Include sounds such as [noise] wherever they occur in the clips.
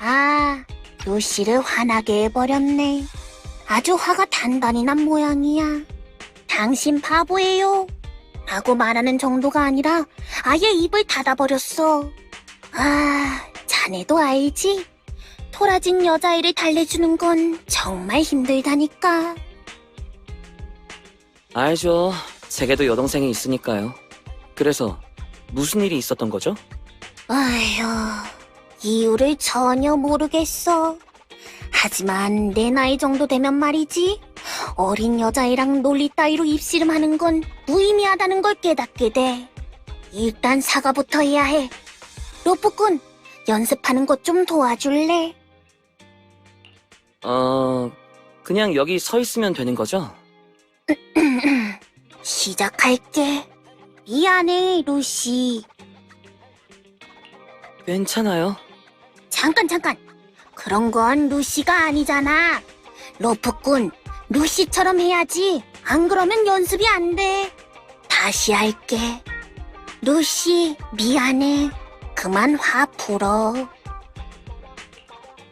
아, 루시를 화나게 해버렸네. 아주 화가 단단히 난 모양이야. 당신 바보예요. 라고 말하는 정도가 아니라 아예 입을 닫아버렸어. 아, 자네도 알지? 토라진 여자애를 달래주는 건 정말 힘들다니까. 알죠. 제게도 여동생이 있으니까요. 그래서 무슨 일이 있었던 거죠? 아휴, 이유를 전혀 모르겠어. 하지만 내 나이 정도 되면 말이지. 어린 여자애랑 논리 따위로 입씨름하는 건 무의미하다는 걸 깨닫게 돼. 일단 사과부터 해야 해. 로프꾼, 연습하는 것 좀 도와줄래? 어, 그냥 여기 서 있으면 되는 거죠? [clears throat] 시작할게. 미안해, 루시. 괜찮아요. 잠깐, 잠깐. 그런 건 루시가 아니잖아. 로프꾼, 루시처럼 해야지. 안 그러면 연습이 안 돼. 다시 할게. 루시, 미안해. 그만 화 풀어.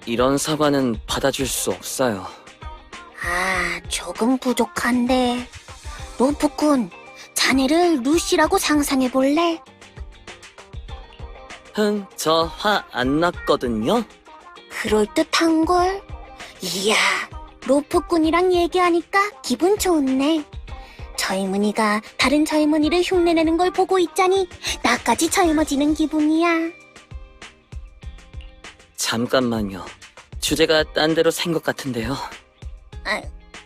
이런 사과는 받아줄 수 없어요. 아, 조금 부족한데. 로프꾼, 자네를 루시라고 상상해 볼래? 흥, 저 화 안 났거든요? 그럴듯한걸? 이야, 로프꾼이랑 얘기하니까 기분 좋네. 젊은이가 다른 젊은이를 흉내내는 걸 보고 있자니 나까지 젊어지는 기분이야. 잠깐만요. 주제가 딴 데로 샌 것 같은데요. 아,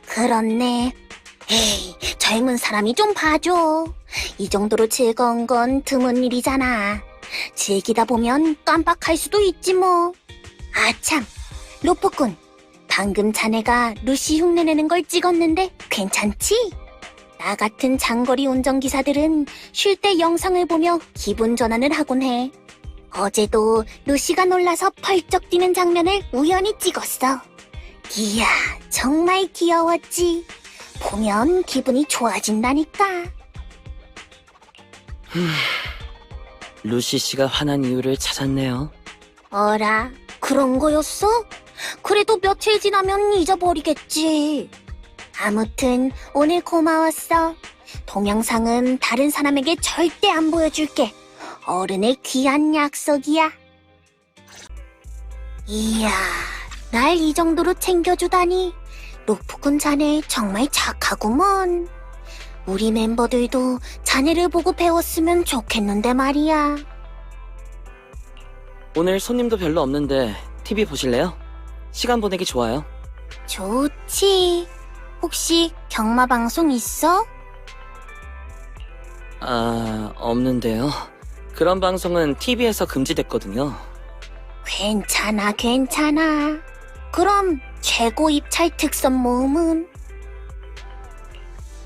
그렇네. 에이, 젊은 사람이 좀 봐줘. 이 정도로 즐거운 건 드문 일이잖아. 즐기다 보면 깜빡할 수도 있지 뭐. 아참, 로프꾼. 방금 자네가 루시 흉내내는 걸 찍었는데 괜찮지? 나 같은 장거리 운전기사들은 쉴 때 영상을 보며 기분 전환을 하곤 해. 어제도 루시가 놀라서 펄쩍 뛰는 장면을 우연히 찍었어. 이야, 정말 귀여웠지. 보면 기분이 좋아진다니까. 루시 씨가 화난 이유를 찾았네요. 어라, 그런 거였어? 그래도 며칠 지나면 잊어버리겠지. 아무튼 오늘 고마웠어. 동영상은 다른 사람에게 절대 안 보여줄게. 어른의 귀한 약속이야. 이야, 날 이 정도로 챙겨주다니. 로프군 자네 정말 착하구먼. 우리 멤버들도 자네를 보고 배웠으면 좋겠는데 말이야. 오늘 손님도 별로 없는데 TV 보실래요? 시간 보내기 좋아요. 좋지. 혹시 경마 방송 있어? 아, 없는데요. 그런 방송은 TV에서 금지됐거든요. 괜찮아, 괜찮아. 그럼 최고 입찰 특선 모음은?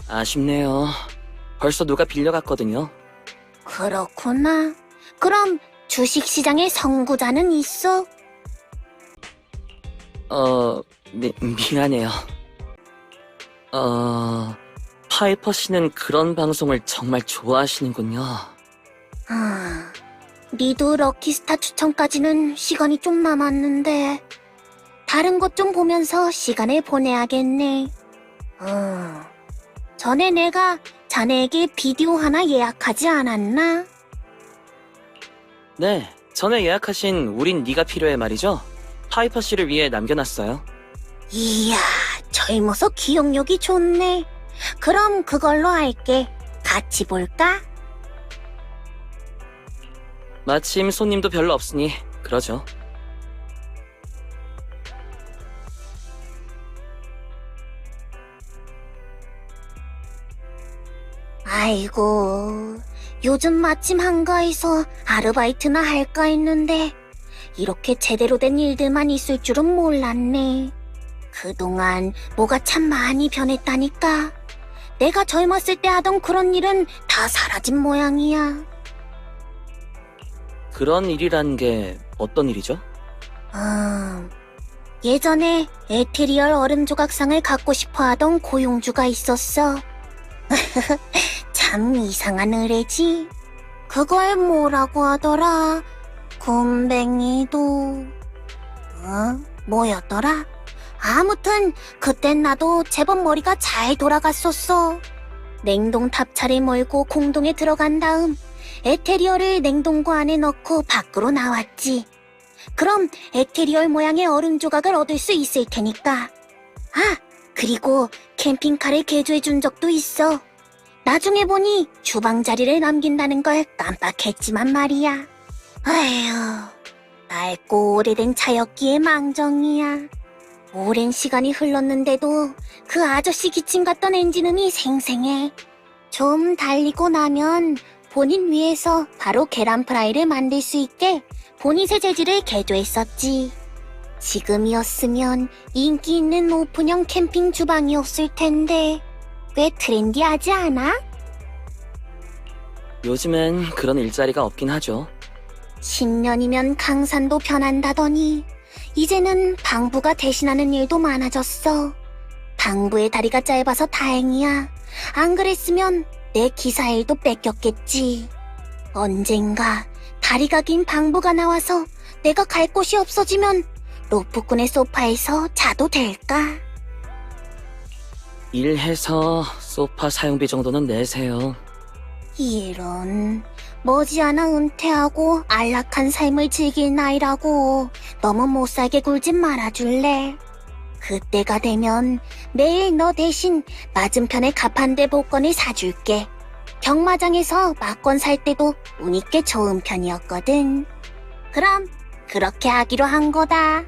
아쉽네요. 벌써 누가 빌려갔거든요. 그렇구나. 그럼 주식시장의 선구자는 있어? 어, 미, 미안해요. 어, 파이퍼 씨는 그런 방송을 정말 좋아하시는군요. 아, 리도 럭키스타 추천까지는 시간이 좀 남았는데 다른 것 좀 보면서 시간을 보내야겠네. 어, 전에 내가 자네에게 비디오 하나 예약하지 않았나? 네, 전에 예약하신 우린 네가 필요해 말이죠. 파이퍼 씨를 위해 남겨놨어요. 이야, 젊어서 기억력이 좋네. 그럼 그걸로 할게. 같이 볼까? 마침 손님도 별로 없으니 그러죠. 아이고, 요즘 마침 한가해서 아르바이트나 할까 했는데, 이렇게 제대로 된 일들만 있을 줄은 몰랐네. 그동안 뭐가 참 많이 변했다니까. 내가 젊었을 때 하던 그런 일은 다 사라진 모양이야. 그런 일이란 게 어떤 일이죠? 음, 예전에 에테리얼 얼음 조각상을 갖고 싶어 하던 고용주가 있었어. [laughs] 참 이상한 의뢰지. 그걸 뭐라고 하더라. 곰뱅이도. 뭐였더라? 아무튼 그땐 나도 제법 머리가 잘 돌아갔었어. 냉동 탑차를 몰고 공동에 들어간 다음 에테리얼을 냉동고 안에 넣고 밖으로 나왔지. 그럼 에테리얼 모양의 얼음 조각을 얻을 수 있을 테니까. 아, 그리고 캠핑카를 개조해 준 적도 있어. 나중에 보니 주방 자리를 남긴다는 걸 깜빡했지만 말이야. 아휴, 낡고 오래된 차였기에 망정이야. 오랜 시간이 흘렀는데도 그 아저씨 기침 같던 엔진음이 생생해. 좀 달리고 나면 본인 위에서 바로 계란 프라이를 만들 수 있게 보닛의 재질을 개조했었지. 지금이었으면 인기 있는 오픈형 캠핑 주방이었을 텐데 꽤 트렌디하지 않아? 요즘엔 그런 일자리가 없긴 하죠. 10년이면 강산도 변한다더니 이제는 방부가 대신하는 일도 많아졌어. 방부의 다리가 짧아서 다행이야. 안 그랬으면 내 기사 일도 뺏겼겠지. 언젠가 다리가 긴 방부가 나와서 내가 갈 곳이 없어지면 로프꾼의 소파에서 자도 될까? 일해서 소파 사용비 정도는 내세요. 이런 머지않아 은퇴하고 안락한 삶을 즐길 나이라고 너무 못살게 굴진 말아줄래. 그때가 되면 매일 너 대신 맞은편에 가판대 복권을 사줄게. 경마장에서 막권 살 때도 운이 꽤 좋은 편이었거든. 그럼 그렇게 하기로 한 거다.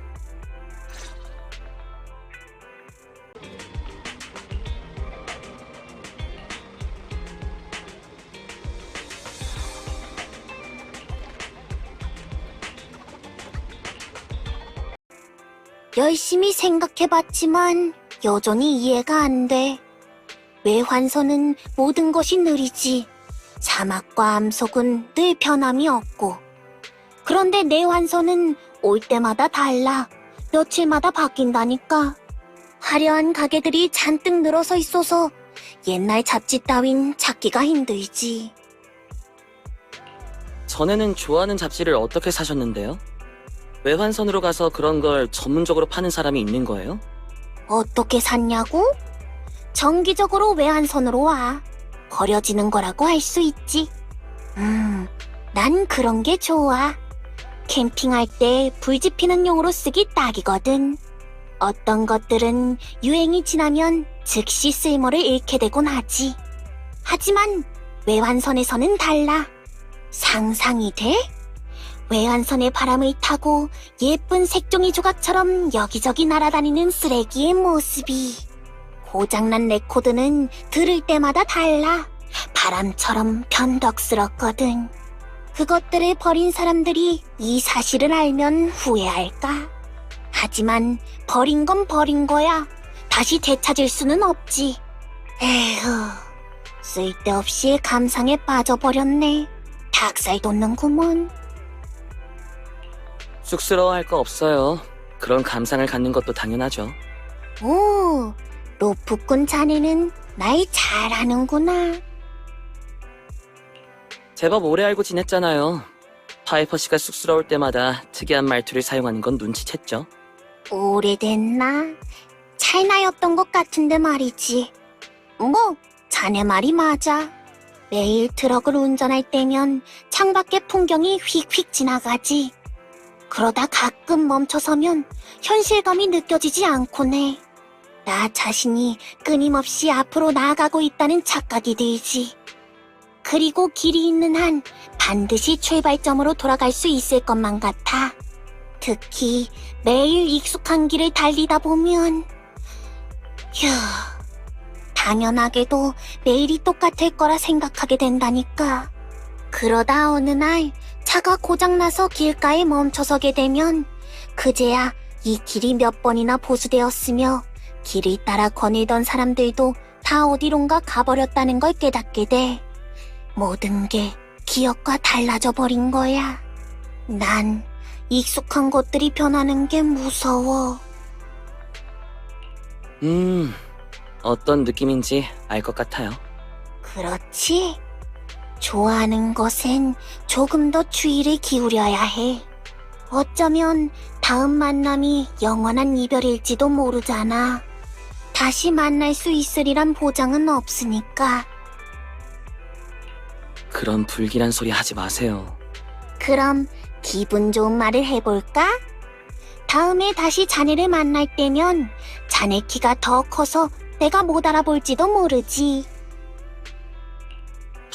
열심히 생각해봤지만 여전히 이해가 안 돼. 외환선은 모든 것이 느리지. 사막과 암석은 늘 변함이 없고. 그런데 내 환선은 올 때마다 달라. 며칠마다 바뀐다니까. 화려한 가게들이 잔뜩 늘어서 있어서 옛날 잡지 따윈 찾기가 힘들지. 전에는 좋아하는 잡지를 어떻게 사셨는데요? 외환선으로 가서 그런 걸 전문적으로 파는 사람이 있는 거예요? 어떻게 샀냐고? 정기적으로 외환선으로 와. 버려지는 거라고 할 수 있지. 음, 난 그런 게 좋아. 캠핑할 때 불 지피는 용으로 쓰기 딱이거든. 어떤 것들은 유행이 지나면 즉시 쓸모를 잃게 되곤 하지. 하지만 외환선에서는 달라. 상상이 돼? 외환선의 바람을 타고 예쁜 색종이 조각처럼 여기저기 날아다니는 쓰레기의 모습이 고장난 레코드는 들을 때마다 달라 바람처럼 변덕스럽거든. 그것들을 버린 사람들이 이 사실을 알면 후회할까? 하지만 버린 건 버린 거야. 다시 되찾을 수는 없지. 에휴, 쓸데없이 감상에 빠져버렸네. 닭살 돋는구먼. 쑥스러워할 거 없어요. 그런 감상을 갖는 것도 당연하죠. 오, 로프꾼 자네는 날잘 아는구나. 제법 오래 알고 지냈잖아요. 파이퍼 씨가 쑥스러울 때마다 특이한 말투를 사용하는 건 눈치챘죠. 오래됐나? 찰나였던 것 같은데 말이지. 뭐, 자네 말이 맞아. 매일 트럭을 운전할 때면 창밖의 풍경이 휙휙 지나가지. 그러다 가끔 멈춰서면 현실감이 느껴지지 않곤 해. 나 자신이 끊임없이 앞으로 나아가고 있다는 착각이 들지. 그리고 길이 있는 한 반드시 출발점으로 돌아갈 수 있을 것만 같아. 특히 매일 익숙한 길을 달리다 보면 휴 당연하게도 내일이 똑같을 거라 생각하게 된다니까 그러다 어느 날 차가 고장나서 길가에 멈춰서게 되면 그제야 이 길이 몇 번이나 보수되었으며 길을 따라 거닐던 사람들도 다 어디론가 가버렸다는 걸 깨닫게 돼 모든 게 기억과 달라져 버린 거야 난 익숙한 것들이 변하는 게 무서워. 음, 어떤 느낌인지 알 것 같아요. 그렇지? 좋아하는 것엔 조금 더 주의를 기울여야 해. 어쩌면 다음 만남이 영원한 이별일지도 모르잖아. 다시 만날 수 있으리란 보장은 없으니까. 그런 불길한 소리 하지 마세요. 그럼 기분 좋은 말을 해볼까? 다음에 다시 자네를 만날 때면 자네 키가 더 커서 내가 못 알아볼지도 모르지.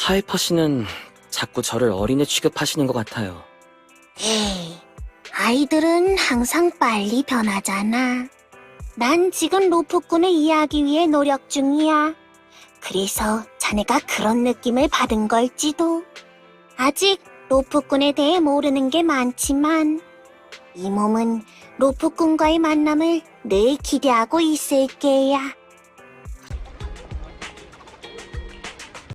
하이퍼 씨는 자꾸 저를 어린애 취급하시는 것 같아요. 에이, 아이들은 항상 빨리 변하잖아. 난 지금 로프꾼을 이해하기 위해 노력 중이야. 그래서 자네가 그런 느낌을 받은 걸지도. 아직 로프꾼에 대해 모르는 게 많지만, 이 몸은 로프꾼과의 만남을 늘 기대하고 있을 게야.